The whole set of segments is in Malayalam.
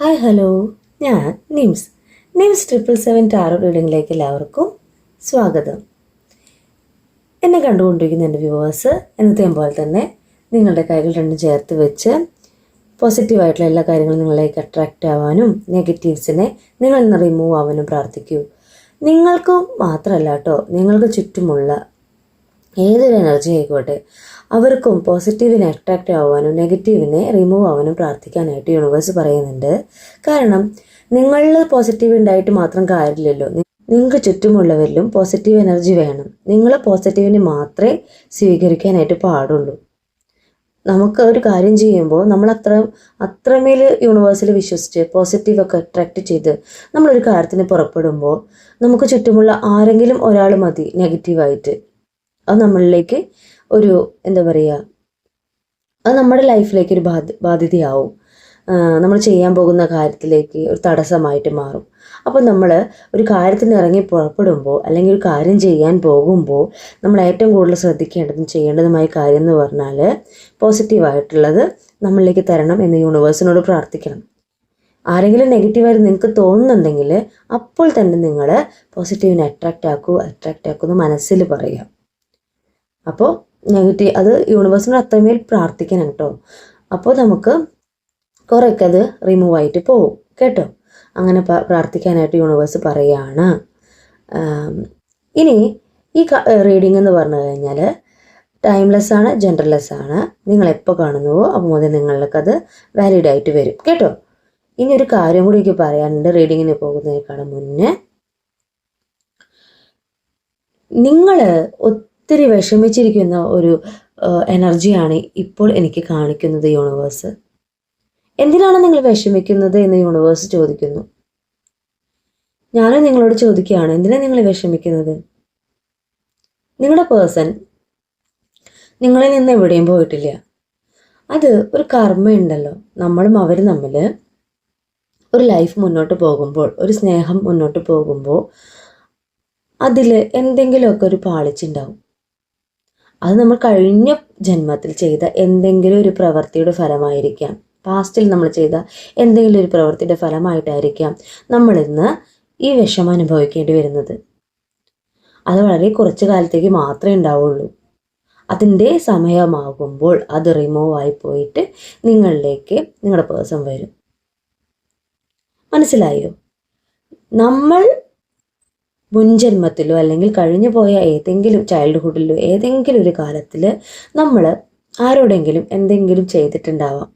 Hi hello. ഞാൻ Nims. Nims triple seven tarot റീഡിങ്ങിലേക്ക് എല്ലാവർക്കും സ്വാഗതം. എന്നെ കണ്ടുകൊണ്ടിരിക്കുന്ന എന്റെ വ്യൂവേഴ്സ് എന്നത്തെയും പോലെ തന്നെ നിങ്ങളുടെ കൈകൾ രണ്ടും ചേർത്ത് വെച്ച് പോസിറ്റീവായിട്ടുള്ള എല്ലാ കാര്യങ്ങളും നിങ്ങളിലേക്ക് അട്രാക്റ്റ് ആവാനും നെഗറ്റീവ്സിനെ നിങ്ങളിൽ നിന്ന് റിമൂവ് ആവാനും പ്രാർത്ഥിക്കൂ. നിങ്ങൾക്കും മാത്രമല്ല കേട്ടോ നിങ്ങൾക്ക് ചുറ്റുമുള്ള ഏതൊരു എനർജി ആയിക്കോട്ടെ അവർക്കും പോസിറ്റീവിനെ അട്രാക്റ്റ് ആവാനും നെഗറ്റീവിനെ റിമൂവ് ആവാനും പ്രാർത്ഥിക്കാനായിട്ട് യൂണിവേഴ്സ് പറയുന്നുണ്ട്. കാരണം നിങ്ങളിൽ പോസിറ്റീവ് ഉണ്ടായിട്ട് മാത്രം കാര്യമില്ലല്ലോ. നിങ്ങൾക്ക് ചുറ്റുമുള്ളവരിലും പോസിറ്റീവ് എനർജി വേണം. നിങ്ങൾ പോസിറ്റീവിനെ മാത്രമേ സ്വീകരിക്കാനായിട്ട് പാടുള്ളൂ. നമുക്ക് ഒരു കാര്യം ചെയ്യുമ്പോൾ നമ്മൾ അത്ര അത്രമേൽ യൂണിവേഴ്സിൽ വിശ്വസിച്ച് പോസിറ്റീവൊക്കെ അട്രാക്റ്റ് ചെയ്ത് നമ്മളൊരു കാര്യത്തിന് പുറപ്പെടുമ്പോൾ നമുക്ക് ചുറ്റുമുള്ള ആരെങ്കിലും ഒരാൾ മതി നെഗറ്റീവായിട്ട് അത് നമ്മളിലേക്ക് ഒരു എന്താ പറയുക അത് നമ്മുടെ ലൈഫിലേക്ക് ഒരു ബാധ ബാധ്യതയാവും. നമ്മൾ ചെയ്യാൻ പോകുന്ന കാര്യത്തിലേക്ക് ഒരു തടസ്സമായിട്ട് മാറും. അപ്പോൾ നമ്മൾ ഒരു കാര്യത്തിന് ഇറങ്ങി പുറപ്പെടുമ്പോൾ അല്ലെങ്കിൽ ഒരു കാര്യം ചെയ്യാൻ പോകുമ്പോൾ നമ്മൾ ഏറ്റവും കൂടുതൽ ശ്രദ്ധിക്കേണ്ടതും ചെയ്യേണ്ടതുമായ കാര്യം എന്ന് പറഞ്ഞാൽ പോസിറ്റീവായിട്ടുള്ളത് നമ്മളിലേക്ക് തരണം എന്ന് യൂണിവേഴ്സിനോട് പ്രാർത്ഥിക്കണം. ആരെങ്കിലും നെഗറ്റീവായിട്ട് നിങ്ങൾക്ക് തോന്നുന്നുണ്ടെങ്കിൽ അപ്പോൾ തന്നെ നിങ്ങൾ പോസിറ്റീവിനെ അട്രാക്റ്റ് ആക്കൂ അട്രാക്റ്റ് ആക്കൂ എന്ന് മനസ്സിൽ പറയുക. അപ്പോൾ നെഗറ്റീവ് അത് യൂണിവേഴ്സിനോട് അത്രമേൽ പ്രാർത്ഥിക്കണം കേട്ടോ അപ്പോൾ നമുക്ക് കുറേയൊക്കെ അത് റിമൂവ് ആയിട്ട് പോവും കേട്ടോ? അങ്ങനെ പ്രാർത്ഥിക്കാനായിട്ട് യൂണിവേഴ്സ് പറയുകയാണ് ഇനി ഈ റീഡിംഗ് എന്ന് പറഞ്ഞു കഴിഞ്ഞാൽ ടൈംലെസ് ആണ് ജെൻഡർലെസ് ആണ്. നിങ്ങൾ എപ്പോൾ കാണുന്നുവോ അപ്പോൾ മുതൽ നിങ്ങൾക്കത് വാലിഡ് ആയിട്ട് വരും കേട്ടോ? ഇനി ഒരു കാര്യം കൂടി എനിക്ക് പറയാനുണ്ട് റീഡിങ്ങിന് പോകുന്നതിനേക്കാളും മുന്നേ. നിങ്ങൾ ഒത്തിരി വിഷമിച്ചിരിക്കുന്ന ഒരു എനർജിയാണ് ഇപ്പോൾ എനിക്ക് കാണിക്കുന്നത് യൂണിവേഴ്സ്. എന്തിനാണ് നിങ്ങൾ വിഷമിക്കുന്നത് എന്ന് യൂണിവേഴ്സ് ചോദിക്കുന്നു. ഞാനും നിങ്ങളോട് ചോദിക്കുകയാണ് എന്തിനാണ് നിങ്ങൾ വിഷമിക്കുന്നത്? നിങ്ങളുടെ പേഴ്സൺ നിങ്ങളിൽ നിന്ന് എവിടെയും പോയിട്ടില്ല. അത് ഒരു കർമ്മയുണ്ടല്ലോ. നമ്മളും അവരും തമ്മിൽ ഒരു ലൈഫ് മുന്നോട്ട് പോകുമ്പോൾ ഒരു സ്നേഹം മുന്നോട്ട് പോകുമ്പോൾ അതിൽ എന്തെങ്കിലുമൊക്കെ ഒരു പാളിച്ചുണ്ടാവും. അത് നമ്മൾ കഴിഞ്ഞ ജന്മത്തിൽ ചെയ്ത എന്തെങ്കിലും ഒരു പ്രവൃത്തിയുടെ ഫലമായിരിക്കാം. പാസ്റ്റിൽ നമ്മൾ ചെയ്ത എന്തെങ്കിലും ഒരു പ്രവൃത്തിയുടെ ഫലമായിട്ടായിരിക്കാം നമ്മളിന്ന് ഈ വിഷമം അനുഭവിക്കേണ്ടി വരുന്നത്. അത് വളരെ കുറച്ച് കാലത്തേക്ക് മാത്രമേ ഉണ്ടാവുള്ളൂ. അതിന്റെ സമയമാകുമ്പോൾ അത് റിമൂവ് ആയി പോയിട്ട് നിങ്ങളിലേക്ക് നിങ്ങളുടെ പേഴ്സൺ വരും. മനസ്സിലായോ? നമ്മൾ മുൻജന്മത്തിലോ അല്ലെങ്കിൽ കഴിഞ്ഞു പോയ ഏതെങ്കിലും ചൈൽഡ്ഹുഡിലോ ഏതെങ്കിലും ഒരു കാലത്തിൽ നമ്മൾ ആരോടെങ്കിലും എന്തെങ്കിലും ചെയ്തിട്ടുണ്ടാവാം.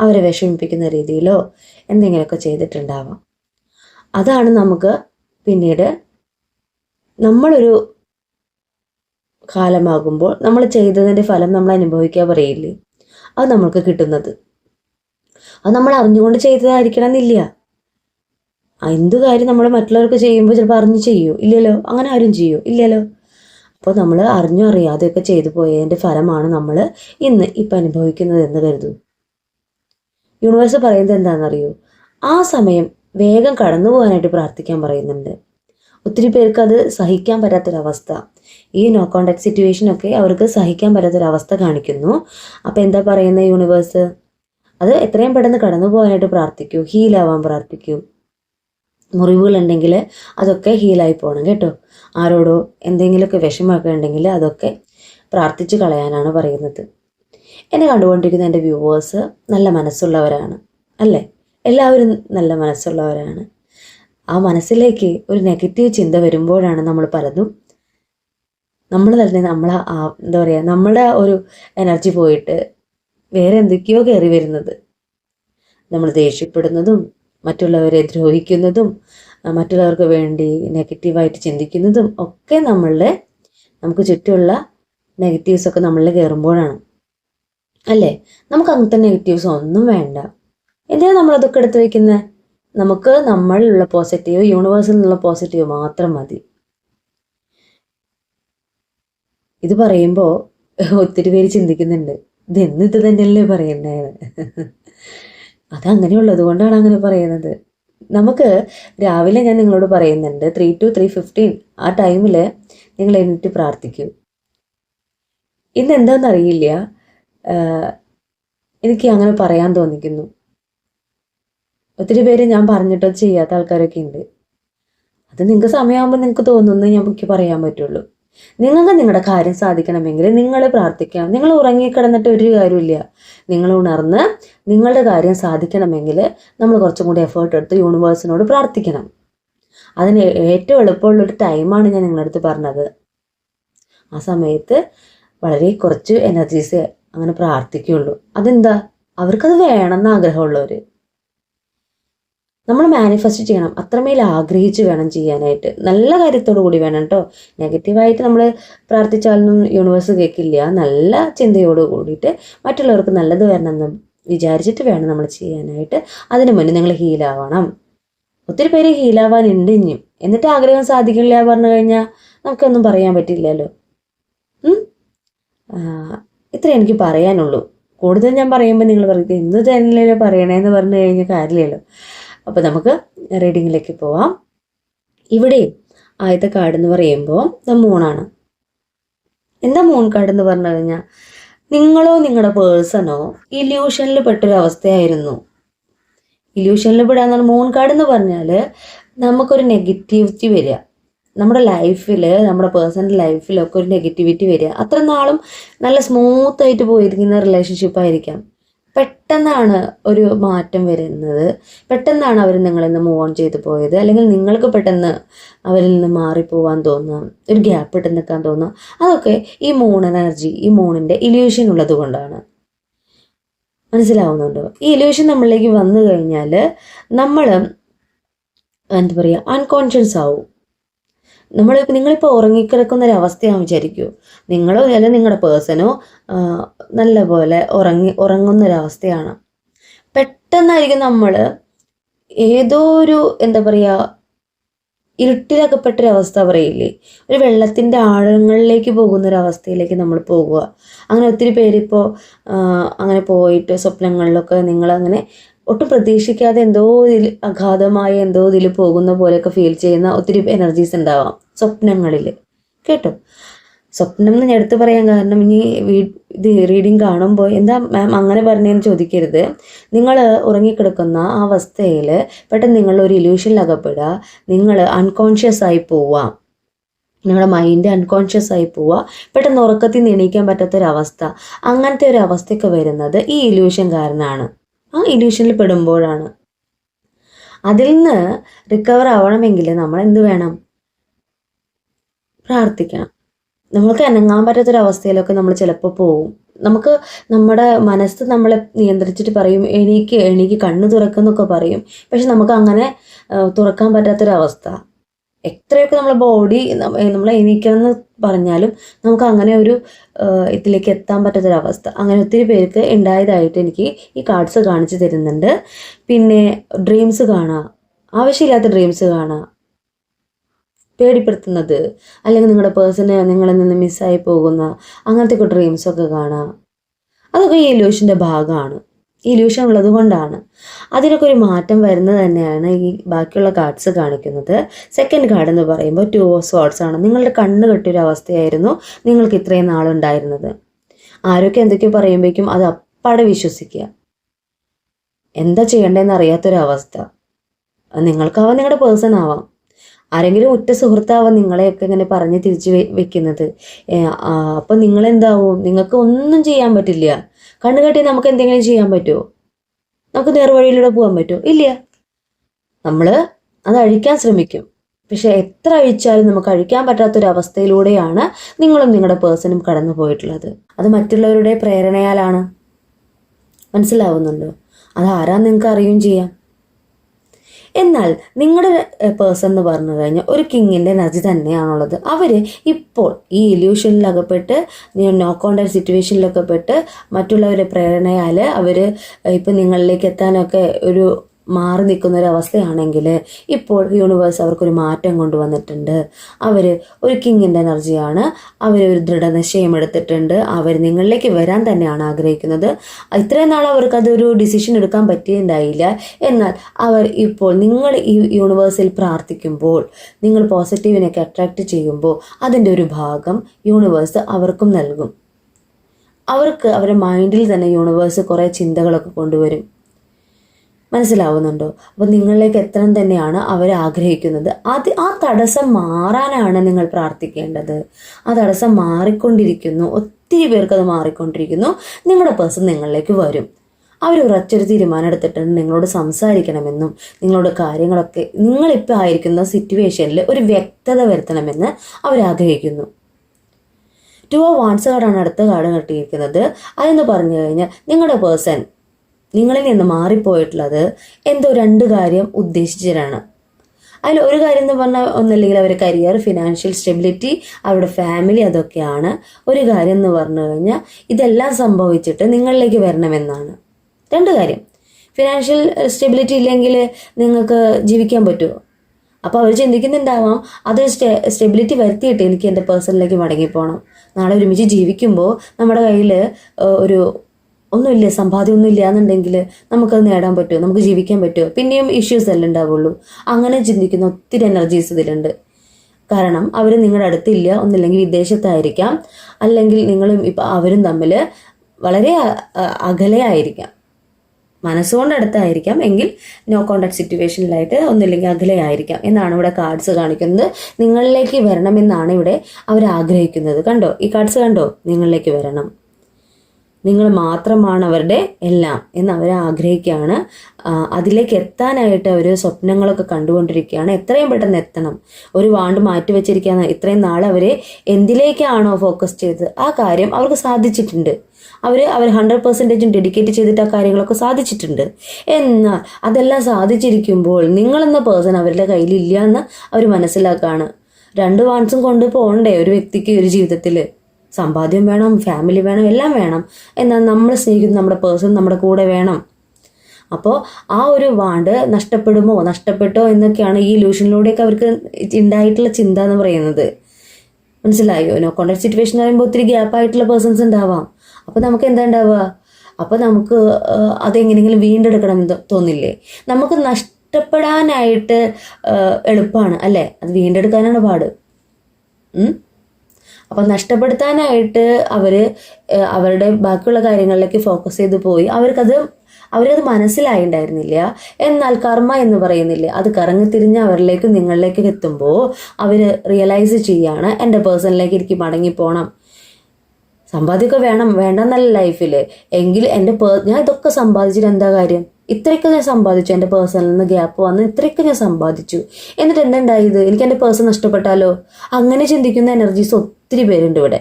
അവരെ വിഷമിപ്പിക്കുന്ന രീതിയിലോ എന്തെങ്കിലുമൊക്കെ ചെയ്തിട്ടുണ്ടാവാം. അതാണ് നമുക്ക് പിന്നീട് നമ്മളൊരു കാലമാകുമ്പോൾ നമ്മൾ ചെയ്തതിന്റെ ഫലം നമ്മൾ അനുഭവിക്കാൻ പറയില്ലേ? അത് നമ്മൾക്ക് കിട്ടുന്നത്. അത് നമ്മൾ അറിഞ്ഞുകൊണ്ട് ചെയ്തതായിരിക്കണം എന്നില്ല. എന്ത് കാര്യം നമ്മൾ മറ്റുള്ളവർക്ക് ചെയ്യുമ്പോൾ ചിലപ്പോൾ അറിഞ്ഞ് ചെയ്യൂ? ഇല്ലല്ലോ. അങ്ങനെ ആരും ചെയ്യൂ? ഇല്ലല്ലോ. അപ്പോൾ നമ്മൾ അറിഞ്ഞോ അറിയാതെയൊക്കെ ചെയ്തു പോയതിന്റെ ഫലമാണ് നമ്മൾ ഇന്ന് ഇപ്പം അനുഭവിക്കുന്നത് എന്ന് കരുതൂ യൂണിവേഴ്സ് പറയുന്നത് എന്താണെന്നറിയോ? ആ സമയം വേഗം കടന്നു പോകാനായിട്ട് പ്രാർത്ഥിക്കാൻ പറയുന്നുണ്ട്. ഒത്തിരി പേർക്ക് അത് സഹിക്കാൻ പറ്റാത്തൊരവസ്ഥ. ഈ നോ കോണ്ടാക്ട് സിറ്റുവേഷനൊക്കെ അവർക്ക് സഹിക്കാൻ പറ്റാത്തൊരവസ്ഥ കാണിക്കുന്നു. അപ്പോൾ എന്താ പറയുന്നത് യൂണിവേഴ്സ്? അത് എത്രയും പെട്ടെന്ന് കടന്നു പോകാനായിട്ട് പ്രാർത്ഥിക്കൂ. ഹീലാവാൻ പ്രാർത്ഥിക്കൂ. മുറിവുകളുണ്ടെങ്കിൽ അതൊക്കെ ഹീലായി പോകണം കേട്ടോ. ആരോടോ എന്തെങ്കിലുമൊക്കെ വിഷമമൊക്കെ ഉണ്ടെങ്കിൽ അതൊക്കെ പ്രാർത്ഥിച്ച് കളയാനാണ് പറയുന്നത്. എന്നെ കണ്ടുകൊണ്ടിരിക്കുന്ന എന്റെ വ്യൂവേഴ്സ് നല്ല മനസ്സുള്ളവരാണ് അല്ലേ? എല്ലാവരും നല്ല മനസ്സുള്ളവരാണ്. ആ മനസ്സിലേക്ക് ഒരു നെഗറ്റീവ് ചിന്ത വരുമ്പോഴാണ് നമ്മൾ പലതും നമ്മൾ തന്നെ നമ്മളെ എന്താ പറയുക നമ്മുടെ ഒരു എനർജി പോയിട്ട് വേറെ എന്തൊക്കെയോ കയറി വരുന്നത്. നമ്മൾ ദേഷ്യപ്പെടുന്നതും മറ്റുള്ളവരെ ദ്രോഹിക്കുന്നതും മറ്റുള്ളവർക്ക് വേണ്ടി നെഗറ്റീവായിട്ട് ചിന്തിക്കുന്നതും ഒക്കെ നമ്മളുടെ നമുക്ക് ചുറ്റുമുള്ള നെഗറ്റീവ്സ് ഒക്കെ നമ്മളിൽ കയറുമ്പോഴാണ് അല്ലേ? നമുക്ക് അങ്ങനത്തെ നെഗറ്റീവ്സ് ഒന്നും വേണ്ട. എന്തിനാണ് നമ്മളതൊക്കെ എടുത്ത് വെക്കുന്നത് നമുക്ക് നമ്മളിലുള്ള പോസിറ്റീവ് യൂണിവേഴ്സിൽ നിന്നുള്ള പോസിറ്റീവ് മാത്രം മതി. ഇത് പറയുമ്പോൾ ഒത്തിരി പേര് ചിന്തിക്കുന്നുണ്ട്. ഇത് എന്ന് ഇത് തന്നെയല്ലേ പറയുന്നതെന്ന് അതങ്ങനെയുള്ളത് കൊണ്ടാണ് അങ്ങനെ പറയുന്നത്. നമുക്ക് രാവിലെ ഞാൻ നിങ്ങളോട് പറയുന്നുണ്ട് ത്രീ ടു ത്രീ ഫിഫ്റ്റീൻ ആ ടൈമിൽ നിങ്ങൾ എണീറ്റ് പ്രാർത്ഥിക്കൂ. ഇന്ന് എന്താണെന്നറിയില്ല എനിക്ക് അങ്ങനെ പറയാൻ തോന്നിക്കുന്നു. ഒത്തിരി പേര് ഞാൻ പറഞ്ഞിട്ടോ ചെയ്യാത്ത ആൾക്കാരൊക്കെ ഉണ്ട്. അത് നിങ്ങൾക്ക് സമയമാകുമ്പോൾ നിങ്ങൾക്ക് തോന്നുന്നു എനിക്ക് പറയാൻ പറ്റുള്ളൂ. നിങ്ങൾക്ക് നിങ്ങളുടെ കാര്യം സാധിക്കണമെങ്കിൽ നിങ്ങൾ പ്രാർത്ഥിക്കാം. നിങ്ങൾ ഉറങ്ങിക്കിടന്നിട്ട് ഒരു കാര്യമില്ല നിങ്ങൾ ഉണർന്ന് നിങ്ങളുടെ കാര്യം സാധിക്കണമെങ്കിൽ നമ്മൾ കുറച്ചും കൂടി എഫേർട്ട് എടുത്ത് യൂണിവേഴ്സിനോട് പ്രാർത്ഥിക്കണം. അതിന് ഏറ്റവും എളുപ്പമുള്ളൊരു ടൈമാണ് ഞാൻ നിങ്ങളുടെ അടുത്ത് പറഞ്ഞത്. ആ സമയത്ത് വളരെ കുറച്ച് എനർജീസ് അങ്ങനെ പ്രാർത്ഥിക്കുകയുള്ളൂ. അതെന്താ? അവർക്കത് വേണമെന്ന് ആഗ്രഹമുള്ളവർ നമ്മൾ മാനിഫെസ്റ്റ് ചെയ്യണം. അത്രമേൽ ആഗ്രഹിച്ച് വേണം ചെയ്യാനായിട്ട്. നല്ല കാര്യത്തോടു കൂടി വേണം കേട്ടോ. നെഗറ്റീവായിട്ട് നമ്മൾ പ്രാർത്ഥിച്ചാലൊന്നും യൂണിവേഴ്സ് കേൾക്കില്ല നല്ല ചിന്തയോട് കൂടിയിട്ട് മറ്റുള്ളവർക്ക് നല്ലത് വരണമെന്ന് വിചാരിച്ചിട്ട് വേണം നമ്മൾ ചെയ്യാനായിട്ട്. അതിന് മുന്നേ നിങ്ങൾ ഹീലാവണം ഒത്തിരി പേര് ഹീലാവാനുണ്ട് ഇനിയും. എന്നിട്ട് ആഗ്രഹം സാധിക്കില്ല പറഞ്ഞു കഴിഞ്ഞാൽ നമുക്കൊന്നും പറയാൻ പറ്റില്ലല്ലോ. ഇത്ര എനിക്ക് പറയാനുള്ളൂ. കൂടുതൽ ഞാൻ പറയുമ്പോൾ നിങ്ങൾ പറയും എന്ത് തന്നെയല്ലോ പറയണേന്ന് പറഞ്ഞു കഴിഞ്ഞാൽ കാര്യമില്ലല്ലോ. അപ്പോൾ നമുക്ക് റീഡിങ്ങിലേക്ക് പോവാം. ഇവിടെ ആദ്യത്തെ കാർഡ് എന്ന് പറയുമ്പോൾ ദ മൂണാണ് എന്താ മൂൺ കാർഡ് എന്ന് പറഞ്ഞു കഴിഞ്ഞാൽ നിങ്ങളോ നിങ്ങളുടെ പേഴ്സണോ ഇല്യൂഷനിൽ പെട്ടൊരവസ്ഥയായിരുന്നു. ഇല്യൂഷനിൽ പെടാന്നാണ് മൂൺ കാർഡ് എന്ന് പറഞ്ഞാൽ നമുക്കൊരു നെഗറ്റിവിറ്റി വരിക. നമ്മുടെ ലൈഫിൽ നമ്മുടെ പേഴ്സണൽ ലൈഫിലൊക്കെ ഒരു നെഗറ്റിവിറ്റി വരിക. അത്ര നാളും നല്ല സ്മൂത്തായിട്ട് പോയിരിക്കുന്ന റിലേഷൻഷിപ്പ് ആയിരിക്കാം. പെട്ടെന്നാണ് ഒരു മാറ്റം വരുന്നത്. പെട്ടെന്നാണ് അവർ നിങ്ങളിൽ നിന്ന് മൂവ് ഓൺ ചെയ്തു പോയത്. അല്ലെങ്കിൽ നിങ്ങൾക്ക് പെട്ടെന്ന് അവരിൽ നിന്ന് മാറിപ്പോവാൻ തോന്നുക ഒരു ഗ്യാപ്പ് ഇട്ട് നിൽക്കാൻ തോന്നുക അതൊക്കെ ഈ മൂൺ എനർജി ഈ മൂണിന്റെ ഇല്യൂഷൻ ഉള്ളത് കൊണ്ടാണ്. മനസ്സിലാവുന്നുണ്ടോ? ഈ ഇല്യൂഷൻ നമ്മളിലേക്ക് വന്നു കഴിഞ്ഞാൽ നമ്മൾ എന്താ പറയുക അൺകോൺഷ്യസ് ആവും. നമ്മൾ നിങ്ങളിപ്പോൾ ഉറങ്ങിക്കിടക്കുന്ന ഒരു അവസ്ഥയാണെന്ന് വിചാരിക്കൂ. നിങ്ങളോ അല്ലെങ്കിൽ നിങ്ങളുടെ പേഴ്സണോ നല്ലപോലെ ഉറങ്ങി ഉറങ്ങുന്നൊരവസ്ഥയാണ്. പെട്ടെന്നായിരിക്കും നമ്മൾ ഏതോ ഒരു എന്താ പറയുക ഇരുട്ടിലകപ്പെട്ടൊരവസ്ഥ പറയില്ലേ? ഒരു വെള്ളത്തിന്റെ ആഴങ്ങളിലേക്ക് പോകുന്ന ഒരു അവസ്ഥയിലേക്ക് നമ്മൾ പോകുക. അങ്ങനെ ഒത്തിരി പേരിപ്പോൾ അങ്ങനെ പോയിട്ട് സ്വപ്നങ്ങളിലൊക്കെ നിങ്ങളങ്ങനെ ഒട്ടും പ്രതീക്ഷിക്കാതെ എന്തോ ഇതിൽ അഗാധമായ എന്തോ ഇതിൽ പോകുന്ന പോലെയൊക്കെ ഫീൽ ചെയ്യുന്ന ഒത്തിരി എനർജീസ് ഉണ്ടാവാം സ്വപ്നങ്ങളിൽ കേട്ടോ? സ്വപ്നം എന്ന് ഞാൻ എടുത്തു പറയാൻ കാരണം ഇനി ഇത് റീഡിങ് കാണുമ്പോൾ എന്താ മാം അങ്ങനെ പറഞ്ഞതെന്ന് ചോദിക്കരുത്. നിങ്ങൾ ഉറങ്ങിക്കിടക്കുന്ന ആ അവസ്ഥയിൽ പെട്ടെന്ന് നിങ്ങൾ ഒരു ഇല്യൂഷനിൽ അകപ്പെടുക. നിങ്ങൾ അൺകോൺഷ്യസ് ആയി പോവാം നിങ്ങളുടെ മൈൻഡ് അൺകോൺഷ്യസ് ആയി പോവുക. പെട്ടെന്ന് ഉറക്കത്തിൽ നിന്ന് എണീക്കാൻ പറ്റാത്തൊരവസ്ഥ. അങ്ങനത്തെ ഒരു അവസ്ഥയൊക്കെ വരുന്നത് ഈ ഇല്യൂഷൻ കാരണമാണ് ആ ഇല്യൂഷനിൽ പെടുമ്പോഴാണ്. അതിൽ നിന്ന് റിക്കവർ ആവണമെങ്കിൽ നമ്മൾ എന്ത് വേണം? പ്രാർത്ഥിക്കണം. നമ്മൾക്ക് അനങ്ങാൻ പറ്റാത്തൊരവസ്ഥയിലൊക്കെ നമ്മൾ ചിലപ്പോൾ പോവും. നമുക്ക് നമ്മുടെ മനസ്സ് നമ്മളെ നിയന്ത്രിച്ചിട്ട് പറയും എണീക്ക് എണീക്ക് കണ്ണ് തുറക്കുന്നൊക്കെ പറയും. പക്ഷെ നമുക്ക് അങ്ങനെ തുറക്കാൻ പറ്റാത്തൊരവസ്ഥ. എത്രയൊക്കെ നമ്മളെ ബോഡി നമ്മൾ എണീക്കണം എന്ന് പറഞ്ഞാലും നമുക്ക് അങ്ങനെ ഒരു ഇതിലേക്ക് എത്താൻ പറ്റാത്തൊരവസ്ഥ. അങ്ങനെ ഒത്തിരി പേർക്ക് ഉണ്ടായതായിട്ട് എനിക്ക് ഈ കാർഡ്സ് കാണിച്ചു തരുന്നുണ്ട്. പിന്നെ ഡ്രീംസ് കാണാം. ആവശ്യമില്ലാത്ത ഡ്രീംസ് കാണാം. പേടിപ്പെടുത്തുന്നത്. അല്ലെങ്കിൽ നിങ്ങളുടെ പേഴ്സണ് നിങ്ങളിൽ നിന്ന് മിസ്സായി പോകുന്ന അങ്ങനത്തെ ഒക്കെ ഡ്രീംസൊക്കെ കാണാം. അതൊക്കെ ഈ ലൂഷന്റെ ഭാഗമാണ്. ഈ ഇല്യൂഷൻ ഉള്ളത് കൊണ്ടാണ്. അതിനൊക്കെ ഒരു മാറ്റം വരുന്നത് തന്നെയാണ് ഈ ബാക്കിയുള്ള കാർഡ്സ് കാണിക്കുന്നത്. സെക്കൻഡ് കാർഡ് എന്ന് പറയുമ്പോൾ ടു ഓഫ് ആണ്. നിങ്ങളുടെ കണ്ണ് കെട്ടിയൊരു അവസ്ഥയായിരുന്നു നിങ്ങൾക്ക് ഇത്രയും നാളുണ്ടായിരുന്നത് ആരൊക്കെ എന്തൊക്കെയോ പറയുമ്പോഴേക്കും അത് അപ്പാടെ വിശ്വസിക്കുക. എന്താ ചെയ്യേണ്ടതെന്ന് അറിയാത്തൊരവസ്ഥ. നിങ്ങൾക്കാവാം നിങ്ങളുടെ പേഴ്സൺ ആവാം. ആരെങ്കിലും ഒറ്റ സുഹൃത്താവാം നിങ്ങളെയൊക്കെ ഇങ്ങനെ പറഞ്ഞ് തിരിച്ചു വെക്കുന്നത്. അപ്പം നിങ്ങളെന്താവും? നിങ്ങൾക്ക് ഒന്നും ചെയ്യാൻ പറ്റില്ല. കണ്ണുകെട്ടി നമുക്ക് എന്തെങ്കിലും ചെയ്യാൻ പറ്റുമോ നമുക്ക് നേർവഴിയിലൂടെ പോകാൻ പറ്റുമോ ഇല്ല. നമ്മൾ അത് അഴിക്കാൻ ശ്രമിക്കും. പക്ഷെ എത്ര അഴിച്ചാലും നമുക്ക് അഴിക്കാൻ പറ്റാത്തൊരവസ്ഥയിലൂടെയാണ് നിങ്ങളും നിങ്ങളുടെ പേഴ്സണും കടന്നു പോയിട്ടുള്ളത്. അത് മറ്റുള്ളവരുടെ പ്രേരണയാലാണ്. മനസ്സിലാവുന്നുണ്ടോ? അത് ആരാ നിങ്ങൾക്ക് അറിയുകയും ചെയ്യാം? എന്നാൽ നിങ്ങളുടെ പേഴ്സൺ എന്ന് പറഞ്ഞു കഴിഞ്ഞാൽ ഒരു കിങ്ങിന്റെ എനർജി തന്നെയാണുള്ളത്. അവർ ഇപ്പോൾ ഈ ഇല്യൂഷനിൽ അകപ്പെട്ട് നോ കോണ്ടാക്ട് സിറ്റുവേഷനിലൊക്കെ പെട്ട് മറ്റുള്ളവരെ പ്രേരണയാൽ അവർ ഇപ്പം നിങ്ങളിലേക്ക് എത്താനൊക്കെ ഒരു മാറി നിൽക്കുന്ന ഒരു അവസ്ഥയാണെങ്കിൽ ഇപ്പോൾ യൂണിവേഴ്സ് അവർക്കൊരു മാറ്റം കൊണ്ടുവന്നിട്ടുണ്ട്. അവർ ഒരു കിങ്ങിന്റെ എനർജിയാണ് അവർ ഒരു ദൃഢനിശ്ചയം എടുത്തിട്ടുണ്ട് അവർ നിങ്ങളിലേക്ക് വരാൻ തന്നെയാണ് ആഗ്രഹിക്കുന്നത്. ഇത്രയും നാൾ അവർക്ക് അതൊരു ഡിസിഷൻ എടുക്കാൻ പറ്റിയിട്ടുണ്ടായില്ല. എന്നാൽ അവർ ഇപ്പോൾ നിങ്ങൾ ഈ യൂണിവേഴ്സിൽ പ്രാർത്ഥിക്കുമ്പോൾ നിങ്ങൾ പോസിറ്റീവിനൊക്കെ അട്രാക്റ്റ് ചെയ്യുമ്പോൾ അതിന്റെ ഒരു ഭാഗം യൂണിവേഴ്സ് അവർക്കും നൽകും. അവർക്ക് അവരുടെ മൈൻഡിൽ തന്നെ യൂണിവേഴ്സ് കുറേ ചിന്തകളൊക്കെ കൊണ്ടുവരും. മനസ്സിലാവുന്നുണ്ടോ? അപ്പോൾ നിങ്ങളിലേക്ക് എത്തണം തന്നെയാണ് അവർ ആഗ്രഹിക്കുന്നത്. അത് ആ തടസ്സം മാറാനാണ് നിങ്ങൾ പ്രാർത്ഥിക്കേണ്ടത്. ആ തടസ്സം മാറിക്കൊണ്ടിരിക്കുന്നു. ഒത്തിരി പേർക്ക് അത് മാറിക്കൊണ്ടിരിക്കുന്നു. നിങ്ങളുടെ പേഴ്സൺ നിങ്ങളിലേക്ക് വരും. അവർ ഉറച്ചൊരു തീരുമാനം എടുത്തിട്ടുണ്ട് നിങ്ങളോട് സംസാരിക്കണമെന്നും നിങ്ങളോട് കാര്യങ്ങളൊക്കെ നിങ്ങളിപ്പോൾ ആയിരിക്കുന്ന സിറ്റുവേഷനിൽ ഒരു വ്യക്തത വരുത്തണമെന്ന് അവരാഗ്രഹിക്കുന്നു ടു ഓ വാൺസ് കാർഡാണ് അടുത്ത കാർഡ് കിട്ടിയിരിക്കുന്നത്. അതെന്ന് പറഞ്ഞു കഴിഞ്ഞാൽ നിങ്ങളുടെ പേഴ്സൺ നിങ്ങളിൽ നിന്ന് മാറിപ്പോയിട്ടുള്ളത് എന്തോ രണ്ട് കാര്യം ഉദ്ദേശിച്ചിട്ടാണ് അതിൽ ഒരു കാര്യം എന്ന് പറഞ്ഞാൽ ഒന്നല്ലെങ്കിൽ അവരുടെ കരിയർ ഫിനാൻഷ്യൽ സ്റ്റെബിലിറ്റി അവരുടെ ഫാമിലി അതൊക്കെയാണ്. ഒരു കാര്യം എന്ന് പറഞ്ഞു കഴിഞ്ഞാൽ ഇതെല്ലാം സംഭവിച്ചിട്ട് നിങ്ങളിലേക്ക് വരണമെന്നാണ്. രണ്ട് കാര്യം. ഫിനാൻഷ്യൽ സ്റ്റെബിലിറ്റി ഇല്ലെങ്കിൽ നിങ്ങൾക്ക് ജീവിക്കാൻ പറ്റുമോ? അപ്പോൾ അവർ ചിന്തിക്കുന്നുണ്ടാവാം അതൊരു സ്റ്റെ സ്റ്റെബിലിറ്റി വരുത്തിയിട്ട് എനിക്ക് എന്റെ പേഴ്സണിലേക്ക് മടങ്ങിപ്പോകണം നാളെ ഒരുമിച്ച് ജീവിക്കുമ്പോൾ നമ്മുടെ കയ്യിൽ ഒരു ഒന്നുമില്ല സമ്പാദ്യം ഒന്നും ഇല്ല എന്നുണ്ടെങ്കിൽ നമുക്കത് നേടാൻ പറ്റുമോ? നമുക്ക് ജീവിക്കാൻ പറ്റുമോ? പിന്നെയും ഇഷ്യൂസ് എല്ലാം ഉണ്ടാവുള്ളൂ. അങ്ങനെ ചിന്തിക്കുന്ന ഒത്തിരി എനർജീസ് ഇതിലുണ്ട്. കാരണം അവർ നിങ്ങളുടെ അടുത്തില്ല ഒന്നില്ലെങ്കിൽ വിദേശത്തായിരിക്കാം. അല്ലെങ്കിൽ നിങ്ങളും ഇപ്പം അവരും തമ്മിൽ വളരെ അകലെയായിരിക്കാം. മനസ്സുകൊണ്ട് അടുത്തായിരിക്കാം. എങ്കിൽ നോ കോണ്ടാക്ട് സിറ്റുവേഷനിലായിട്ട് ഒന്നില്ലെങ്കിൽ അകലെയായിരിക്കാം. എന്നാണ് ഇവിടെ കാർഡ്സ് കാണിക്കുന്നത്. നിങ്ങളിലേക്ക് വരണമെന്നാണ് ഇവിടെ അവർ ആഗ്രഹിക്കുന്നത്. കണ്ടോ? ഈ കാർഡ്സ് കണ്ടോ? നിങ്ങളിലേക്ക് വരണം. നിങ്ങൾ മാത്രമാണ് അവരുടെ എല്ലാം എന്ന് അവർ ആഗ്രഹിക്കുകയാണ്. അതിലേക്ക് എത്താനായിട്ട് അവർ സ്വപ്നങ്ങളൊക്കെ കണ്ടുകൊണ്ടിരിക്കുകയാണ്. എത്രയും പെട്ടെന്ന് എത്തണം. ഒരു വാണ്ട് മാറ്റി വെച്ചിരിക്കുകയാണ്. ഇത്രയും നാൾ അവർ എന്തിലേക്കാണോ ഫോക്കസ് ചെയ്തത്? ആ കാര്യം അവർക്ക് സാധിച്ചിട്ടുണ്ട്. അവർ അവർ ഹൺഡ്രഡ് പെർസെന്റേജും ഡെഡിക്കേറ്റ് ചെയ്തിട്ട് ആ കാര്യങ്ങളൊക്കെ സാധിച്ചിട്ടുണ്ട്. എന്നാൽ അതെല്ലാം സാധിച്ചിരിക്കുമ്പോൾ നിങ്ങളെന്ന പേഴ്സൺ അവരുടെ കയ്യിലില്ല എന്ന് അവർ മനസ്സിലാക്കുകയാണ്. രണ്ട് വാൺസും കൊണ്ട് പോകണ്ടേ ഒരു വ്യക്തിക്ക് ഒരു ജീവിതത്തിൽ? സമ്പാദ്യം വേണം ഫാമിലി വേണം എല്ലാം വേണം. എന്നാൽ നമ്മൾ സ്നേഹിക്കുന്ന നമ്മുടെ പേഴ്സൺ നമ്മുടെ കൂടെ വേണം. അപ്പോൾ ആ ഒരു വാണ്ട് നഷ്ടപ്പെടുമോ നഷ്ടപ്പെട്ടോ എന്നൊക്കെയാണ് ഈ ഇലൂഷനിലൂടെയൊക്കെ അവർക്ക് ഉണ്ടായിട്ടുള്ള ചിന്ത എന്ന് പറയുന്നത്. മനസ്സിലായോ? നോ കോണ്ടാക്ട് സിറ്റുവേഷൻ പറയുമ്പോൾ ഒത്തിരി ഗ്യാപ്പ് ആയിട്ടുള്ള പേഴ്സൺസ് ഉണ്ടാവാം അപ്പോൾ നമുക്ക് എന്താ ഉണ്ടാവുക അപ്പോൾ നമുക്ക് അതെങ്ങനെയെങ്കിലും വീണ്ടെടുക്കണം എന്ന് തോന്നില്ലേ? നമുക്ക് നഷ്ടപ്പെടാനായിട്ട് എളുപ്പമാണ് അല്ലേ? അത് വീണ്ടെടുക്കാനാണ് പാട്. അപ്പം നഷ്ടപ്പെടുത്താനായിട്ട് അവർ അവരുടെ ബാക്കിയുള്ള കാര്യങ്ങളിലേക്ക് ഫോക്കസ് ചെയ്ത് പോയി. അവർക്കത് അവരത് മനസ്സിലായിണ്ടായിരുന്നില്ല. എന്നാൽ കർമ്മ എന്ന് പറയുന്നില്ലേ അത് കറങ്ങിത്തിരിഞ്ഞ് അവരിലേക്ക് നിങ്ങളിലേക്ക് എത്തുമ്പോൾ അവർ റിയലൈസ് ചെയ്യാണ് എന്റെ പേഴ്സണിലേക്ക് എനിക്ക് മടങ്ങിപ്പോണം സമ്പാദ്യമൊക്കെ വേണം വേണ്ടെന്നല്ല ലൈഫിൽ എങ്കിൽ എന്റെ പേ ഞാൻ ഇതൊക്കെ സമ്പാദിച്ചിട്ട് എന്താ കാര്യം? ഇത്രയൊക്കെ ഞാൻ സമ്പാദിച്ചു എന്റെ പേഴ്സണിൽ നിന്ന് ഗ്യാപ്പ് വന്ന് ഇത്രയൊക്കെ ഞാൻ സമ്പാദിച്ചു. എന്നിട്ട് എന്തുണ്ടായത്? എനിക്ക് എന്റെ പേഴ്സൺ നഷ്ടപ്പെട്ടാലോ? അങ്ങനെ ചിന്തിക്കുന്ന എനർജീസ് ഒത്തിരി പേരുണ്ട് ഇവിടെ.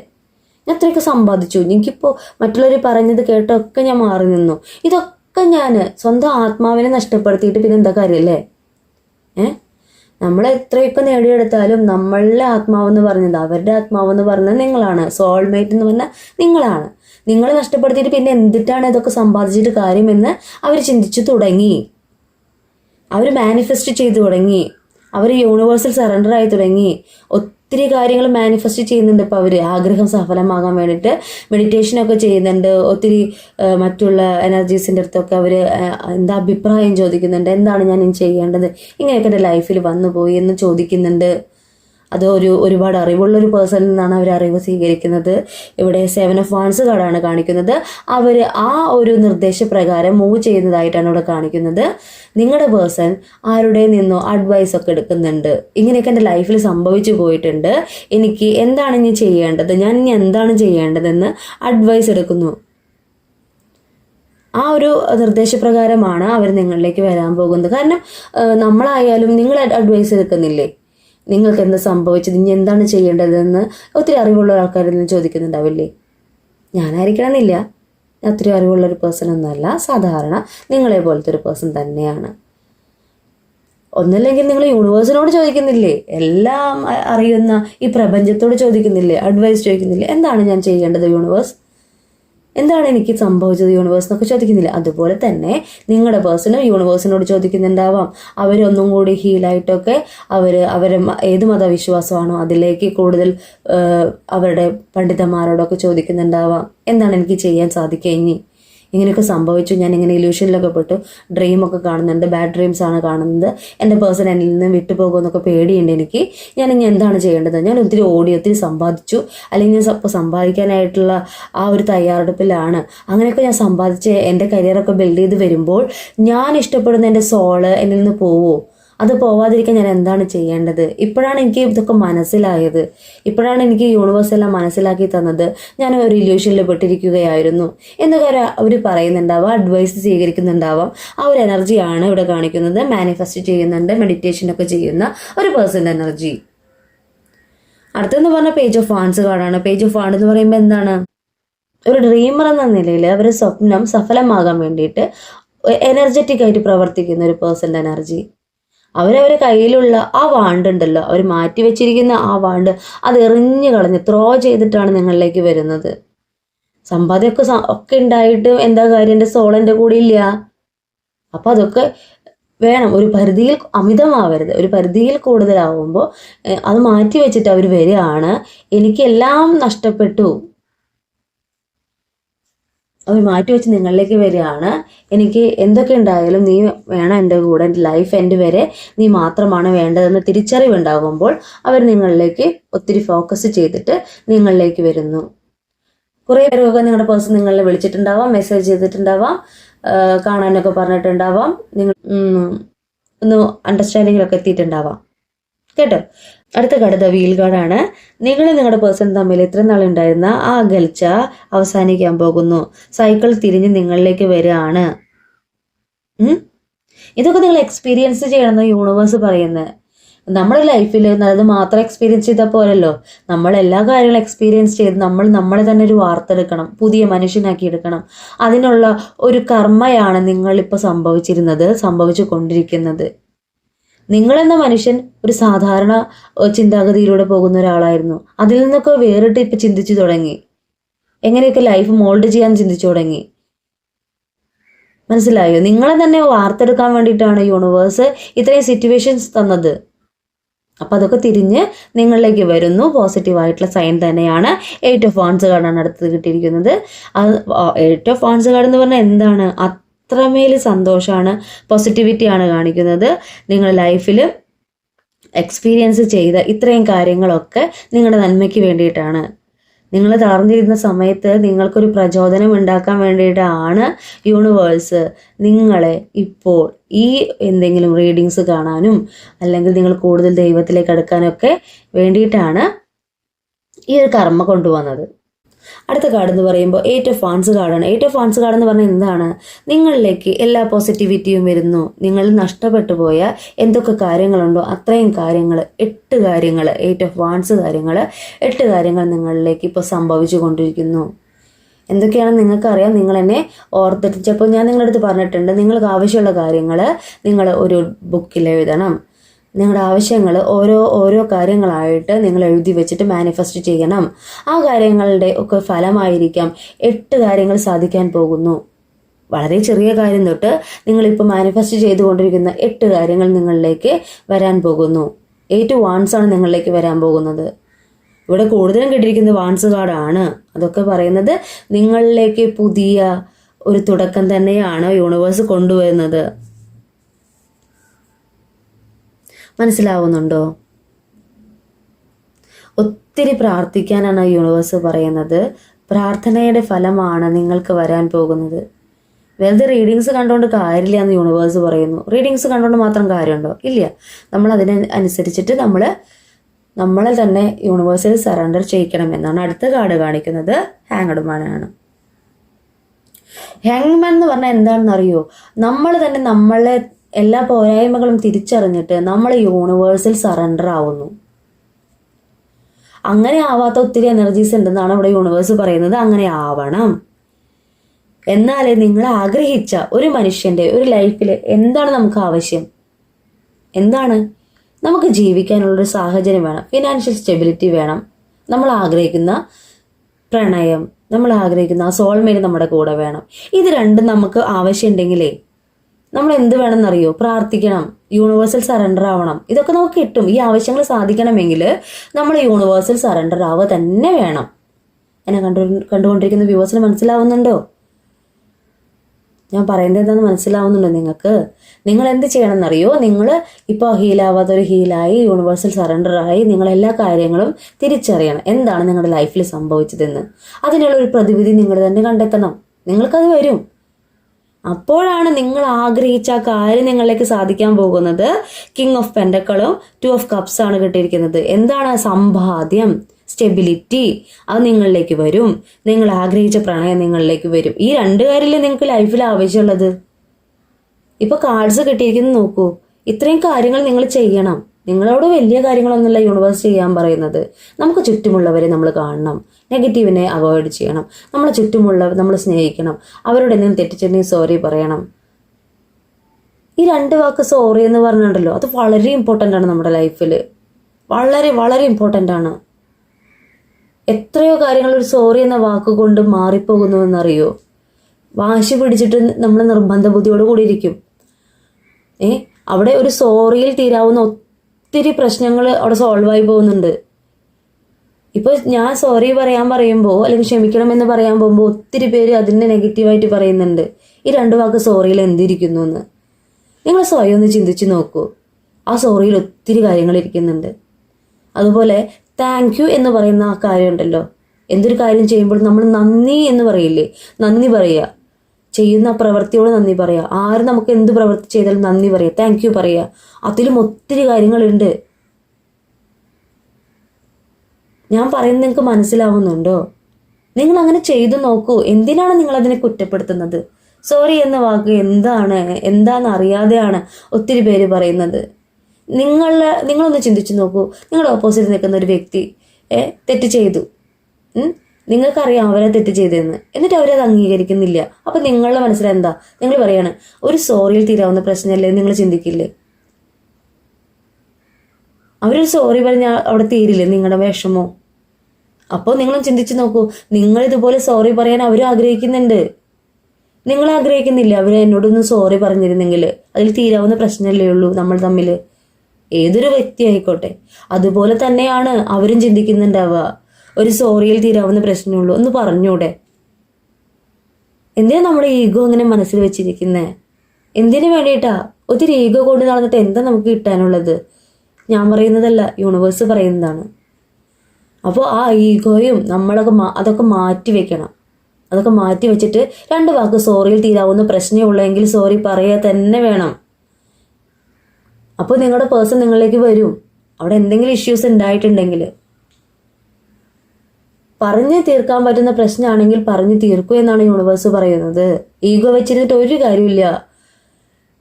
ഞാൻ ഇത്രയൊക്കെ സമ്പാദിച്ചു. എനിക്കിപ്പോൾ മറ്റുള്ളവർ പറഞ്ഞത് കേട്ടൊക്കെ ഞാൻ മാറി നിന്നു. ഇതൊക്കെ ഞാൻ സ്വന്തം ആത്മാവിനെ നഷ്ടപ്പെടുത്തിയിട്ട് പിന്നെ എന്താ കാര്യമല്ലേ ഏ? നമ്മൾ എത്രയൊക്കെ നേടിയെടുത്താലും നമ്മളുടെ ആത്മാവെന്ന് പറഞ്ഞത് അവരുടെ ആത്മാവെന്ന് പറഞ്ഞത് നിങ്ങളാണ്. സോൾമേറ്റ് എന്ന് പറഞ്ഞാൽ നിങ്ങളാണ്. നിങ്ങൾ നഷ്ടപ്പെടുത്തിയിട്ട് പിന്നെ എന്തിട്ടാണ് ഇതൊക്കെ സമ്പാദിച്ചിട്ട് കാര്യമെന്ന് അവർ ചിന്തിച്ചു തുടങ്ങി. അവർ മാനിഫെസ്റ്റ് ചെയ്തു തുടങ്ങി. അവർ യൂണിവേഴ്സൽ സറണ്ടർ ആയി തുടങ്ങി. ഒത്തിരി കാര്യങ്ങൾ മാനിഫെസ്റ്റ് ചെയ്യുന്നുണ്ട് ഇപ്പോൾ അവർ ആഗ്രഹം സഫലമാകാൻ വേണ്ടിയിട്ട് മെഡിറ്റേഷനൊക്കെ ചെയ്യുന്നുണ്ട്. ഒത്തിരി മറ്റുള്ള എനർജീസിന്റെ അടുത്തൊക്കെ അവർ എന്താ അഭിപ്രായം ചോദിക്കുന്നുണ്ട്. എന്താണ് ഞാൻ ചെയ്യേണ്ടത്? ഇങ്ങനെയൊക്കെ എന്റെ ലൈഫിൽ വന്നു പോയി എന്ന് ചോദിക്കുന്നുണ്ട്. അത് ഒരു ഒരുപാട് അറിവുള്ളൊരു പേഴ്സണിൽ നിന്നാണ് അവർ അറിവ് സ്വീകരിക്കുന്നത്. ഇവിടെ സെവൻ ഓഫ് വാൺസ് കാർഡാണ് കാണിക്കുന്നത്. അവർ ആ ഒരു നിർദ്ദേശപ്രകാരം മൂവ് ചെയ്യുന്നതായിട്ടാണ് ഇവിടെ കാണിക്കുന്നത്. നിങ്ങളുടെ പേഴ്സൺ ആരുടെ നിന്നോ അഡ്വൈസ് ഒക്കെ എടുക്കുന്നുണ്ട്. ഇങ്ങനെയൊക്കെ എന്റെ ലൈഫിൽ സംഭവിച്ചു പോയിട്ടുണ്ട്. എനിക്ക് എന്താണ് ഇനി ചെയ്യേണ്ടത്? ഞാൻ ഇനി എന്താണ് ചെയ്യേണ്ടതെന്ന് അഡ്വൈസ് എടുക്കുന്നു. ആ ഒരു നിർദ്ദേശപ്രകാരമാണ് അവർ നിങ്ങളിലേക്ക് വരാൻ പോകുന്നത്. കാരണം നമ്മളായാലും നിങ്ങൾ അഡ്വൈസ് എടുക്കുന്നില്ലേ? നിങ്ങൾക്ക് എന്താ സംഭവിച്ചത് ഇനി എന്താണ് ചെയ്യേണ്ടതെന്ന് ഒത്തിരി അറിവുള്ള ആൾക്കാരിൽ നിന്ന് ചോദിക്കുന്നുണ്ടാവില്ലേ? ഞാനായിരിക്കണമെന്നില്ല. ഒത്തിരി അറിവുള്ള ഒരു പേഴ്സൺ ഒന്നുമല്ല. സാധാരണ നിങ്ങളെ പോലത്തെ ഒരു പേഴ്സൺ തന്നെയാണ്. ഒന്നല്ലെങ്കിൽ നിങ്ങൾ യൂണിവേഴ്സിനോട് ചോദിക്കുന്നില്ലേ? എല്ലാം അറിയുന്ന ഈ പ്രപഞ്ചത്തോട് ചോദിക്കുന്നില്ലേ? അഡ്വൈസ് ചോദിക്കുന്നില്ലേ? എന്താണ് ഞാൻ ചെയ്യേണ്ടത് യൂണിവേഴ്സ് എന്താണ് എനിക്ക് സംഭവിച്ചത് യൂണിവേഴ്സ് എന്നൊക്കെ ചോദിക്കുന്നില്ല. അതുപോലെ തന്നെ നിങ്ങളുടെ പേഴ്സണൽ യൂണിവേഴ്സിനോട് ചോദിക്കുന്നുണ്ടാവാം. അവരൊന്നും കൂടി ഹീലായിട്ടൊക്കെ അവർ അവരെ ഏത് മതവിശ്വാസമാണോ അതിലേക്ക് കൂടുതൽ അവരുടെ പണ്ഡിതന്മാരോടൊക്കെ ചോദിക്കുന്നുണ്ടാവാം. എന്താണ് എനിക്ക് ചെയ്യാൻ സാധിക്കുക ഇനി? ഇങ്ങനെയൊക്കെ സംഭവിച്ചു. ഞാൻ ഇങ്ങനെ ഇല്യൂഷനിലൊക്കെ പെട്ടു. ഡ്രീമൊക്കെ കാണുന്നുണ്ട്. ബാഡ് ഡ്രീംസ് ആണ് കാണുന്നത്. എന്റെ പേഴ്സൺ എന്നിൽ നിന്ന് വിട്ടുപോകുമെന്നൊക്കെ പേടിയുണ്ട് എനിക്ക്. ഞാൻ ഇനി എന്താണ് ചെയ്യേണ്ടത്? ഞാൻ ഒത്തിരി ഓടി ഒത്തിരി സമ്പാദിച്ചു. അല്ലെങ്കിൽ ഞാൻ സമ്പാദിക്കാനായിട്ടുള്ള ആ ഒരു തയ്യാറെടുപ്പിലാണ്. അങ്ങനെയൊക്കെ ഞാൻ സമ്പാദിച്ച് എന്റെ കരിയറൊക്കെ ബിൽഡ് ചെയ്ത് വരുമ്പോൾ ഞാൻ ഇഷ്ടപ്പെടുന്ന എന്റെ സോൾ എന്നിൽ നിന്ന് പോവോ? അത് പോവാതിരിക്കാൻ ഞാൻ എന്താണ് ചെയ്യേണ്ടത്? ഇപ്പോഴാണ് എനിക്ക് ഇതൊക്കെ മനസ്സിലായത്. ഇപ്പോഴാണ് എനിക്ക് യൂണിവേഴ്സ് എല്ലാം മനസ്സിലാക്കി തന്നത്. ഞാൻ ഒരു ഇല്യൂഷനിൽ പെട്ടിരിക്കുകയായിരുന്നു. എന്നൊക്കെ അവർ പറയുന്നുണ്ടാവാം അഡ്വൈസ് സ്വീകരിക്കുന്നുണ്ടാവാം. ആ ഒരു എനർജിയാണ് ഇവിടെ കാണിക്കുന്നത്. മാനിഫെസ്റ്റ് ചെയ്യുന്നുണ്ട് മെഡിറ്റേഷൻ ഒക്കെ ചെയ്യുന്ന ഒരു പേഴ്സന്റെ എനർജി അടുത്തെന്ന് പറഞ്ഞ പേജ് ഓഫ് ഫാൻസ് കാർഡാണ് പേജ് ഓഫ് ഫാൻഡ് എന്ന് പറയുമ്പോൾ എന്താണ്? ഒരു ഡ്രീമർ എന്ന നിലയിൽ അവരുടെ സ്വപ്നം സഫലമാകാൻ വേണ്ടിയിട്ട് എനർജറ്റിക് ആയിട്ട് പ്രവർത്തിക്കുന്ന ഒരു പേഴ്സന്റെ എനർജി അവരവരെ കയ്യിലുള്ള ആ വാണ്ടുണ്ടല്ലോ. അവർ മാറ്റി വെച്ചിരിക്കുന്ന ആ വാണ്ട് അത് എറിഞ്ഞു കളഞ്ഞ് ത്രോ ചെയ്തിട്ടാണ് നിങ്ങളിലേക്ക് വരുന്നത്. സമ്പാദ്യമൊക്കെ ഒക്കെ ഉണ്ടായിട്ട് എന്താ കാര്യം? എന്റെ സോൾ എന്റെ കൂടെ ഇല്ല. അപ്പോൾ അതൊക്കെ വേണം. ഒരു പരിധിയിൽ അമിതമാവരുത്. ഒരു പരിധിയിൽ കൂടുതലാവുമ്പോൾ അത് മാറ്റി വെച്ചിട്ട് അവർ വരികയാണ്. എനിക്കെല്ലാം നഷ്ടപ്പെട്ടു. അവർ മാറ്റി വെച്ച് നിങ്ങളിലേക്ക് വരികയാണ്. എനിക്ക് എന്തൊക്കെ ഉണ്ടായാലും നീ വേണം എന്റെ കൂടെ എന്റെ ലൈഫ് എന്റെ വരെ നീ മാത്രമാണ് വേണ്ടതെന്ന് തിരിച്ചറിവുണ്ടാകുമ്പോൾ അവർ നിങ്ങളിലേക്ക് ഒത്തിരി ഫോക്കസ് ചെയ്തിട്ട് നിങ്ങളിലേക്ക് വരുന്നു. കുറേ പേരൊക്കെ നിങ്ങളുടെ പേഴ്സൺ നിങ്ങളെ വിളിച്ചിട്ടുണ്ടാവാം മെസ്സേജ് ചെയ്തിട്ടുണ്ടാവാം കാണാനൊക്കെ പറഞ്ഞിട്ടുണ്ടാവാം. നിങ്ങൾ ഒന്ന് അണ്ടർസ്റ്റാൻഡിങ്ങിലൊക്കെ എത്തിയിട്ടുണ്ടാവാം. കേട്ടോ? അടുത്ത കടുത വീൽ കാർഡാണ് നിങ്ങൾ നിങ്ങളുടെ പേഴ്സൺ തമ്മിൽ ഇത്ര നാളുണ്ടായിരുന്ന ആ അകൽച്ച അവസാനിക്കാൻ പോകുന്നു. സൈക്കിൾ തിരിഞ്ഞ് നിങ്ങളിലേക്ക് വരികയാണ്. ഇതൊക്കെ നിങ്ങൾ എക്സ്പീരിയൻസ് ചെയ്യണമെന്ന് യൂണിവേഴ്സ് പറയുന്നത്. നമ്മുടെ ലൈഫിൽ നല്ലത് മാത്രം എക്സ്പീരിയൻസ് ചെയ്താൽ പോരല്ലോ. നമ്മൾ എല്ലാ കാര്യങ്ങളും എക്സ്പീരിയൻസ് ചെയ്ത് നമ്മൾ നമ്മളെ തന്നെ ഒരു വാർത്തെടുക്കണം പുതിയ മനുഷ്യനാക്കി എടുക്കണം. അതിനുള്ള ഒരു കർമ്മയാണ് നിങ്ങളിപ്പോൾ സംഭവിച്ചിരുന്നത് സംഭവിച്ചു കൊണ്ടിരിക്കുന്നത്. നിങ്ങളെന്ന മനുഷ്യൻ ഒരു സാധാരണ ചിന്താഗതിയിലൂടെ പോകുന്ന ഒരാളായിരുന്നു. അതിൽ നിന്നൊക്കെ വേറിട്ട് ഇപ്പം ചിന്തിച്ചു തുടങ്ങി. എങ്ങനെയൊക്കെ ലൈഫ് മോൾഡ് ചെയ്യാൻ ചിന്തിച്ചു തുടങ്ങി. മനസ്സിലായോ? നിങ്ങളെ തന്നെ വാർത്തെടുക്കാൻ വേണ്ടിയിട്ടാണ് യൂണിവേഴ്സ് ഇത്രയും സിറ്റുവേഷൻസ് തന്നത്. അപ്പം അതൊക്കെ തിരിഞ്ഞ് നിങ്ങളിലേക്ക് വരുന്നു. പോസിറ്റീവ് ആയിട്ടുള്ള സൈൻ തന്നെയാണ് എയ്റ്റ് ഓഫ് വാൺസ് കാർഡാണ് അടുത്തത് കിട്ടിയിരിക്കുന്നത്. അത് എയ്റ്റ് ഓഫ് വാൺസ് കാർഡ് എന്ന് പറഞ്ഞാൽ എന്താണ്? അത്രമേൽ സന്തോഷമാണ് പോസിറ്റിവിറ്റിയാണ് കാണിക്കുന്നത്. നിങ്ങളുടെ ലൈഫിൽ എക്സ്പീരിയൻസ് ചെയ്ത ഇത്രയും കാര്യങ്ങളൊക്കെ നിങ്ങളുടെ നന്മയ്ക്ക് വേണ്ടിയിട്ടാണ്. നിങ്ങൾ തളർന്നിരുന്ന സമയത്ത് നിങ്ങൾക്കൊരു പ്രചോദനം ഉണ്ടാക്കാൻ വേണ്ടിയിട്ടാണ് യൂണിവേഴ്സ് നിങ്ങളെ ഇപ്പോൾ ഈ എന്തെങ്കിലും റീഡിങ്സ് കാണാനും അല്ലെങ്കിൽ നിങ്ങൾ കൂടുതൽ ദൈവത്തിലേക്ക് അടുക്കാനൊക്കെ വേണ്ടിയിട്ടാണ് ഈ ഒരു കർമ്മ കൊണ്ടുവന്നത്. അടുത്ത കാർഡ് എന്ന് പറയുമ്പോൾ എയ്റ്റ് ഓഫ് ഫാൻസ് കാർഡാണ് എയ്റ്റ് ഓഫ് ഫാൻസ് കാർഡ് എന്ന് പറഞ്ഞാൽ എന്താണ്? നിങ്ങളിലേക്ക് എല്ലാ പോസിറ്റിവിറ്റിയും വരുന്നു. നിങ്ങൾ നഷ്ടപ്പെട്ടു പോയ എന്തൊക്കെ കാര്യങ്ങളുണ്ടോ അത്രയും കാര്യങ്ങൾ എട്ട് കാര്യങ്ങൾ എയ്റ്റ് ഓഫ് വാൻസ് കാര്യങ്ങൾ എട്ട് കാര്യങ്ങൾ നിങ്ങളിലേക്ക് ഇപ്പോൾ സംഭവിച്ചു കൊണ്ടിരിക്കുന്നു. എന്തൊക്കെയാണെന്ന് നിങ്ങൾക്കറിയാം? നിങ്ങൾ എന്നെ ഓർത്തിട്ട് ചിലപ്പോൾ ഞാൻ നിങ്ങളുടെ അടുത്ത് പറഞ്ഞിട്ടുണ്ട് നിങ്ങൾക്ക് ആവശ്യമുള്ള കാര്യങ്ങൾ നിങ്ങൾ ഒരു ബുക്കിൽ എഴുതണം. നിങ്ങളുടെ ആവശ്യങ്ങൾ ഓരോ ഓരോ കാര്യങ്ങളായിട്ട് നിങ്ങൾ എഴുതി വെച്ചിട്ട് മാനിഫെസ്റ്റ് ചെയ്യണം. ആ കാര്യങ്ങളുടെ ഒക്കെ ഫലമായിരിക്കാം എട്ട് കാര്യങ്ങൾ സാധിക്കാൻ പോകുന്നു. വളരെ ചെറിയ കാര്യം തൊട്ട് നിങ്ങളിപ്പോൾ മാനിഫെസ്റ്റ് ചെയ്തുകൊണ്ടിരിക്കുന്ന എട്ട് കാര്യങ്ങൾ നിങ്ങളിലേക്ക് വരാൻ പോകുന്നു. എയ്റ്റ് വാൺസ് ആണ് നിങ്ങളിലേക്ക് വരാൻ പോകുന്നത്. ഇവിടെ കൂടുതലും കിട്ടിയിരിക്കുന്നത് വാൺസ് കാർഡാണ് അതൊക്കെ പറയുന്നത് നിങ്ങളിലേക്ക് പുതിയ ഒരു തുടക്കം തന്നെയാണ് യൂണിവേഴ്സ് കൊണ്ടുവരുന്നത്. മനസ്സിലാവുന്നുണ്ടോ? ഒത്തിരി പ്രാർത്ഥിക്കാനാണ് യൂണിവേഴ്സ് പറയുന്നത്. പ്രാർത്ഥനയുടെ ഫലമാണ് നിങ്ങൾക്ക് വരാൻ പോകുന്നത്. വെറുതെ റീഡിങ്സ് കണ്ടുകൊണ്ട് കാര്യമില്ല എന്ന് യൂണിവേഴ്സ് പറയുന്നു. റീഡിങ്സ് കണ്ടുകൊണ്ട് മാത്രം കാര്യമുണ്ടോ? ഇല്ല. നമ്മൾ അതിനെ അനുസരിച്ചിട്ട് നമ്മൾ നമ്മളെ തന്നെ യൂണിവേഴ്സിൽ സറണ്ടർ ചെയ്യിക്കണം എന്നാണ് അടുത്ത കാർഡ് കാണിക്കുന്നത്. ഹാങ്ങഡ്മാനാണ് ഹാങ്മാൻ എന്ന് പറഞ്ഞാൽ എന്താണെന്ന് അറിയോ നമ്മൾ തന്നെ നമ്മളെ എല്ലാ പോരായ്മകളും തിരിച്ചറിഞ്ഞിട്ട് നമ്മൾ യൂണിവേഴ്സിൽ സറണ്ടർ ആവുന്നു. അങ്ങനെ ആവാത്ത ഒത്തിരി എനർജീസ് ഉണ്ടെന്നാണ് ഇവിടെ യൂണിവേഴ്സ് പറയുന്നത്. അങ്ങനെ ആവണം. എന്നാലേ നിങ്ങൾ ആഗ്രഹിച്ച ഒരു മനുഷ്യന്റെ ഒരു ലൈഫിൽ എന്താണ് നമുക്ക് ആവശ്യം? എന്താണ്? നമുക്ക് ജീവിക്കാനുള്ളൊരു സാഹചര്യം വേണം. ഫിനാൻഷ്യൽ സ്റ്റെബിലിറ്റി വേണം. നമ്മൾ ആഗ്രഹിക്കുന്ന പ്രണയം നമ്മൾ ആഗ്രഹിക്കുന്ന ആ സോൾമേറ്റ് നമ്മുടെ കൂടെ വേണം. ഇത് രണ്ടും നമുക്ക് ആവശ്യമുണ്ടെങ്കിലേ നമ്മൾ എന്ത് വേണമെന്നറിയോ? പ്രാർത്ഥിക്കണം. യൂണിവേഴ്സൽ സറണ്ടർ ആവണം. ഇതൊക്കെ നമുക്ക് കിട്ടും. ഈ ആവശ്യങ്ങൾ സാധിക്കണമെങ്കിൽ നമ്മൾ യൂണിവേഴ്സൽ സറണ്ടർ ആവുക തന്നെ വേണം. എന്നെ കണ്ടു കണ്ടുകൊണ്ടിരിക്കുന്ന വ്യൂവേഴ്സിന് മനസ്സിലാവുന്നുണ്ടോ? ഞാൻ പറയുന്നത് എന്താണെന്ന് മനസ്സിലാവുന്നുണ്ടോ നിങ്ങൾക്ക്? നിങ്ങൾ എന്ത് ചെയ്യണമെന്നറിയോ? നിങ്ങൾ ഇപ്പോൾ ഹീലാവാത്തൊരു ഹീലായി യൂണിവേഴ്സൽ സറണ്ടർ ആയി നിങ്ങൾ എല്ലാ കാര്യങ്ങളും തിരിച്ചറിയണം. എന്താണ് നിങ്ങളുടെ ലൈഫിൽ സംഭവിച്ചതെന്ന്. അതിനുള്ള ഒരു പ്രതിവിധി നിങ്ങൾ തന്നെ കണ്ടെത്തണം. നിങ്ങൾക്കത് വരും. അപ്പോഴാണ് നിങ്ങൾ ആഗ്രഹിച്ച ആ കാര്യം നിങ്ങളിലേക്ക് സാധിക്കാൻ പോകുന്നത്. കിങ് ഓഫ് പെൻഡക്കളും ടു ഓഫ് കപ്സ് ആണ് കിട്ടിയിരിക്കുന്നത്. എന്താണ് സമ്പാദ്യം? സ്റ്റെബിലിറ്റി അത് നിങ്ങളിലേക്ക് വരും. നിങ്ങൾ ആഗ്രഹിച്ച പ്രണയം നിങ്ങളിലേക്ക് വരും. ഈ രണ്ട് കാര്യമല്ലേ നിങ്ങൾക്ക് ലൈഫിൽ ആവശ്യമുള്ളത്? ഇപ്പൊ കാർഡ്സ് കിട്ടിയിരിക്കുന്നത് നോക്കൂ. ഇത്രയും കാര്യങ്ങൾ നിങ്ങൾ ചെയ്യണം. നിങ്ങളോട് വലിയ കാര്യങ്ങളൊന്നുമല്ല യൂണിവേഴ്സ് ചെയ്യാൻ പറയുന്നത്. നമുക്ക് ചുറ്റുമുള്ളവരെ നമ്മൾ കാണണം. നെഗറ്റീവിനെ അവോയ്ഡ് ചെയ്യണം. നമ്മളെ ചുറ്റുമുള്ളവർ നമ്മൾ സ്നേഹിക്കണം. അവരോട് എന്തെങ്കിലും തെറ്റിച്ചിട്ടുണ്ടെങ്കിൽ സോറി പറയണം. ഈ രണ്ട് വാക്ക് സോറി എന്ന് പറഞ്ഞിട്ടുണ്ടല്ലോ. അത് വളരെ ഇമ്പോർട്ടന്റ് ആണ് നമ്മുടെ ലൈഫിൽ വളരെ വളരെ ഇമ്പോർട്ടന്റ് ആണ്. എത്രയോ കാര്യങ്ങൾ ഒരു സോറി എന്ന വാക്ക് കൊണ്ട് മാറിപ്പോകുന്നു എന്നറിയോ? വാശി പിടിച്ചിട്ട് നമ്മൾ നിർബന്ധ ബുദ്ധിയോട് കൂടിയിരിക്കും. ഏ? അവിടെ ഒരു സോറിയിൽ തീരാവുന്ന ഒത്തിരി പ്രശ്നങ്ങൾ അവിടെ സോൾവ് ആയി പോകുന്നുണ്ട്. ഇപ്പോൾ ഞാൻ സോറി പറയാൻ പറയുമ്പോൾ അല്ലെങ്കിൽ ക്ഷമിക്കണമെന്ന് പറയാൻ പോകുമ്പോൾ ഒത്തിരി പേര് അതിനെ നെഗറ്റീവായിട്ട് പറയുന്നുണ്ട്. ഈ രണ്ട് വാക്ക് സോറിയിൽ എന്തിരിക്കുന്നു എന്ന്. നിങ്ങൾ സ്വയം ഒന്ന് ചിന്തിച്ച് നോക്കൂ. ആ സോറിയിൽ ഒത്തിരി കാര്യങ്ങൾ ഇരിക്കുന്നുണ്ട്. അതുപോലെ താങ്ക് യു എന്ന് പറയുന്ന ആ കാര്യമുണ്ടല്ലോ എന്തൊരു കാര്യം ചെയ്യുമ്പോൾ നമ്മൾ നന്ദി എന്ന് പറയില്ലേ? നന്ദി പറയുക. ചെയ്യുന്ന പ്രവൃത്തിയോട് നന്ദി പറയുക ആര് നമുക്ക് എന്ത് പ്രവൃത്തി ചെയ്താലും നന്ദി പറയുക താങ്ക് യു പറയുക അതിലും ഒത്തിരി കാര്യങ്ങളുണ്ട്. ഞാൻ പറയുന്നത് നിങ്ങൾക്ക് മനസ്സിലാവുന്നുണ്ടോ? നിങ്ങൾ അങ്ങനെ ചെയ്തു നോക്കൂ. എന്തിനാണ് നിങ്ങൾ അതിനെ കുറ്റപ്പെടുത്തുന്നത്? സോറി എന്ന വാക്ക് എന്താണ്? എന്താണെന്ന് അറിയാതെയാണ് ഒത്തിരി പേര് പറയുന്നത്. നിങ്ങൾ നിങ്ങളൊന്ന് ചിന്തിച്ചു നോക്കൂ. നിങ്ങളുടെ ഓപ്പോസിറ്റ് നിൽക്കുന്ന ഒരു വ്യക്തി തെറ്റ് ചെയ്തു? നിങ്ങൾക്കറിയാം അവരെ തെറ്റ് ചെയ്തതെന്ന്. എന്നിട്ട് അവരത് അംഗീകരിക്കുന്നില്ല. അപ്പൊ നിങ്ങളുടെ മനസ്സിൽ എന്താ? നിങ്ങൾ പറയാണ് ഒരു സോറിയിൽ തീരാവുന്ന പ്രശ്നമല്ലേ നിങ്ങൾ ചിന്തിക്കില്ലേ? അവരൊരു സോറി പറഞ്ഞ അവിടെ തീരില്ലേ നിങ്ങളുടെ വിഷമോ? അപ്പോൾ നിങ്ങളും ചിന്തിച്ചു നോക്കൂ നിങ്ങൾ ഇതുപോലെ സോറി പറയാൻ അവരും ആഗ്രഹിക്കുന്നുണ്ട്. നിങ്ങൾ ആഗ്രഹിക്കുന്നില്ല അവർ എന്നോടൊന്ന് സോറി പറഞ്ഞിരുന്നെങ്കിൽ അതിൽ തീരാവുന്ന പ്രശ്നമല്ലേ ഉള്ളൂ നമ്മൾ തമ്മിൽ. ഏതൊരു വ്യക്തി ആയിക്കോട്ടെ. അതുപോലെ തന്നെയാണ് അവരും ചിന്തിക്കുന്നുണ്ടാവുക. ഒരു സോറിയിൽ തീരാവുന്ന പ്രശ്നമുള്ളൂ. ഒന്ന് പറഞ്ഞൂടെ? എന്തിനാ നമ്മുടെ ഈഗോ അങ്ങനെ മനസ്സിൽ വെച്ചിരിക്കുന്നത് എന്തിനു വേണ്ടിയിട്ടാ? ഒത്തിരി ഈഗോ കൊണ്ട് നടന്നിട്ട് എന്താ നമുക്ക് കിട്ടാനുള്ളത്? ഞാൻ പറയുന്നതല്ല യൂണിവേഴ്സ് പറയുന്നതാണ്. അപ്പോൾ ആ ഈഗോയും നമ്മളൊക്കെ അതൊക്കെ മാറ്റി വെക്കണം. അതൊക്കെ മാറ്റി വെച്ചിട്ട് രണ്ട് വാക്ക് സോറിയിൽ തീരാവുന്ന പ്രശ്നമേ ഉള്ളെങ്കിൽ സോറി പറയുക തന്നെ വേണം. അപ്പോൾ നിങ്ങളുടെ പേഴ്സൺ നിങ്ങളിലേക്ക് വരും. അവിടെ എന്തെങ്കിലും ഇഷ്യൂസ് ഉണ്ടായിട്ടുണ്ടെങ്കിൽ പറഞ്ഞു തീർക്കാൻ പറ്റുന്ന പ്രശ്നമാണെങ്കിൽ പറഞ്ഞു തീർക്കൂ എന്നാണ് യൂണിവേഴ്സ് പറയുന്നത്. ഈഗോ വെച്ചിരുന്നിട്ട് ഒരു കാര്യമില്ല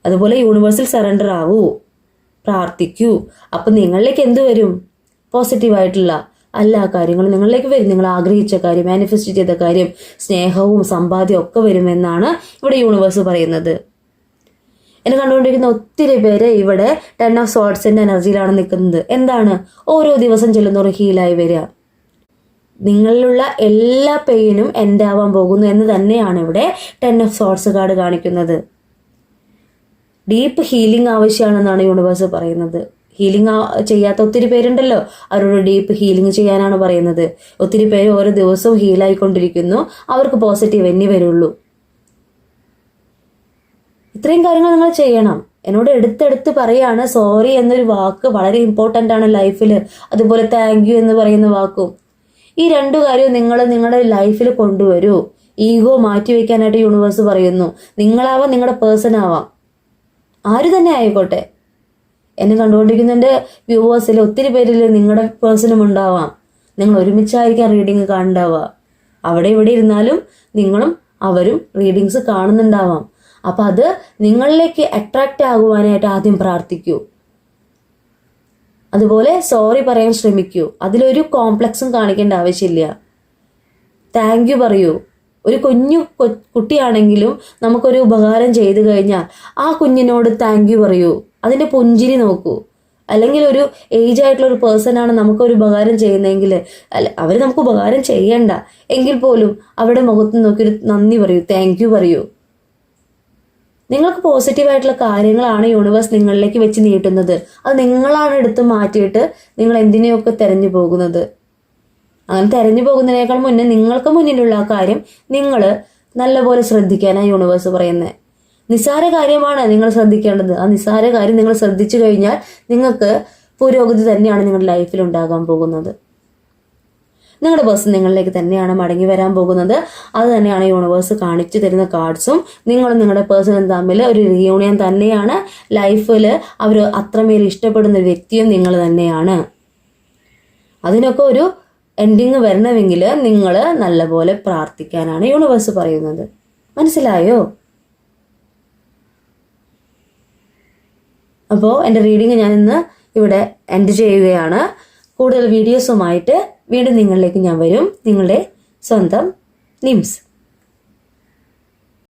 അതുപോലെ യൂണിവേഴ്സിൽ സറണ്ടർ ആവൂ. പ്രാർത്ഥിക്കൂ. അപ്പം നിങ്ങളിലേക്ക് എന്ത് വരും? പോസിറ്റീവായിട്ടുള്ള എല്ലാ കാര്യങ്ങളും നിങ്ങളിലേക്ക് വരും. നിങ്ങൾ ആഗ്രഹിച്ച കാര്യം മാനിഫെസ്റ്റ് ചെയ്ത കാര്യം സ്നേഹവും സമ്പാദ്യവും ഒക്കെ വരുമെന്നാണ് ഇവിടെ യൂണിവേഴ്സ് പറയുന്നത്. എന്നെ കണ്ടുകൊണ്ടിരിക്കുന്ന ഒത്തിരി പേര് ഇവിടെ ടെൻ ഓഫ് സോട്ട്സിന്റെ എനർജിയിലാണ് നിൽക്കുന്നത്. എന്താണ്? ഓരോ ദിവസം ചെല്ലുന്നവർ ഹീലായി വരിക. നിങ്ങളിലുള്ള എല്ലാ പെയിനും എന്റെ ആവാൻ പോകുന്നു എന്ന് തന്നെയാണ് ഇവിടെ ടെൻ ഓഫ് സോർട്സ് കാർഡ് കാണിക്കുന്നത്. ഡീപ്പ് ഹീലിംഗ് ആവശ്യമാണെന്നാണ് യൂണിവേഴ്സ് പറയുന്നത്. ഹീലിംഗ് ചെയ്യാത്ത ഒത്തിരി പേരുണ്ടല്ലോ. അവരോട് ഡീപ്പ് ഹീലിംഗ് ചെയ്യാനാണ് പറയുന്നത്. ഒത്തിരി പേര് ഓരോ ദിവസവും ഹീലായിക്കൊണ്ടിരിക്കുന്നു അവർക്ക് പോസിറ്റീവ് എന്നേ വരുള്ളൂ. ഇത്രയും കാര്യങ്ങൾ നിങ്ങൾ ചെയ്യണം. എന്നോട് എടുത്തെടുത്ത് പറയാണ് സോറി എന്നൊരു വാക്ക് വളരെ ഇമ്പോർട്ടന്റ് ആണ് ലൈഫിൽ അതുപോലെ താങ്ക് യു എന്ന് പറയുന്ന വാക്കും. ഈ രണ്ടു കാര്യവും നിങ്ങൾ നിങ്ങളുടെ ലൈഫിൽ കൊണ്ടുവരൂ. ഈഗോ മാറ്റിവെക്കാനായിട്ട് യൂണിവേഴ്സ് പറയുന്നു. നിങ്ങളാവാം നിങ്ങളുടെ പേഴ്സൺ ആവാം. ആര് തന്നെ ആയിക്കോട്ടെ. എന്നെ കണ്ടുകൊണ്ടിരിക്കുന്നതിന്റെ വ്യൂവേഴ്സിൽ ഒത്തിരി പേരിൽ നിങ്ങളുടെ പേഴ്സണും ഉണ്ടാവാം. നിങ്ങൾ ഒരുമിച്ചായിരിക്കാം റീഡിങ് കാണുണ്ടാവുക. അവിടെ ഇവിടെ ഇരുന്നാലും നിങ്ങളും അവരും റീഡിങ്സ് കാണുന്നുണ്ടാവാം. അപ്പം അത് നിങ്ങളിലേക്ക് അട്രാക്റ്റ് ആകുവാനായിട്ട് ആദ്യം പ്രാർത്ഥിക്കൂ. അതുപോലെ സോറി പറയാൻ ശ്രമിക്കൂ. അതിലൊരു കോംപ്ലക്സും കാണിക്കേണ്ട ആവശ്യമില്ല. താങ്ക് യു പറയൂ. ഒരു കുഞ്ഞു കുട്ടിയാണെങ്കിലും നമുക്കൊരു ഉപകാരം ചെയ്തു കഴിഞ്ഞാൽ ആ കുഞ്ഞിനോട് താങ്ക് യു പറയൂ. അതിന്റെ പുഞ്ചിരി നോക്കൂ. അല്ലെങ്കിൽ ഒരു ഏജ് ആയിട്ടുള്ള ഒരു പേഴ്സൺ ആണ് നമുക്കൊരു ഉപകാരം ചെയ്യുന്നതെങ്കിൽ അല്ല അവർ നമുക്ക് ഉപകാരം ചെയ്യണ്ട. എങ്കിൽ പോലും അവരുടെ മുഖത്ത് നോക്കി ഒരു നന്ദി പറയൂ. താങ്ക് യു പറയൂ. നിങ്ങൾക്ക് പോസിറ്റീവ് ആയിട്ടുള്ള കാര്യങ്ങളാണ് യൂണിവേഴ്സ് നിങ്ങളിലേക്ക് വെച്ച് നീട്ടുന്നത്. അത് നിങ്ങളാണ് എടുത്ത് മാറ്റിയിട്ട് നിങ്ങൾ എന്തിനെയൊക്കെ തെരഞ്ഞു പോകുന്നത്? അങ്ങനെ തെരഞ്ഞു പോകുന്നതിനേക്കാൾ മുന്നേ നിങ്ങൾക്ക് മുന്നിലുള്ള ആ കാര്യം നിങ്ങൾ നല്ലപോലെ ശ്രദ്ധിക്കാനാണ് യൂണിവേഴ്സ് പറയുന്നത് നിസ്സാര കാര്യമാണ് നിങ്ങൾ ശ്രദ്ധിക്കേണ്ടത്. ആ നിസ്സാര കാര്യം നിങ്ങൾ ശ്രദ്ധിച്ചു കഴിഞ്ഞാൽ നിങ്ങൾക്ക് പുരോഗതി തന്നെയാണ് നിങ്ങളുടെ ലൈഫിൽ ഉണ്ടാകാൻ പോകുന്നത്. നിങ്ങളുടെ പേഴ്സൺ നിങ്ങളിലേക്ക് തന്നെയാണ് മടങ്ങി വരാൻ പോകുന്നത്. അത് തന്നെയാണ് യൂണിവേഴ്സ് കാണിച്ചു തരുന്ന കാർഡ്സും നിങ്ങളും നിങ്ങളുടെ പേഴ്സണും തമ്മിൽ ഒരു റിയൂണിയൻ തന്നെയാണ്. ലൈഫിൽ അവർ അത്രമേൽ ഇഷ്ടപ്പെടുന്ന വ്യക്തിയും നിങ്ങൾ തന്നെയാണ്. അതിനൊക്കെ ഒരു എൻഡിങ് വരണമെങ്കിൽ നിങ്ങൾ നല്ലപോലെ പ്രാർത്ഥിക്കാനാണ് യൂണിവേഴ്സ് പറയുന്നത്. മനസ്സിലായോ? അപ്പോൾ എന്റെ റീഡിങ് ഞാൻ ഇന്ന് ഇവിടെ എൻഡ് ചെയ്യുകയാണ്. കൂടുതൽ വീഡിയോസുമായിട്ട് വീണ്ടും നിങ്ങളിലേക്ക് ഞാൻ വരും. നിങ്ങളുടെ സ്വന്തം നിംസ്.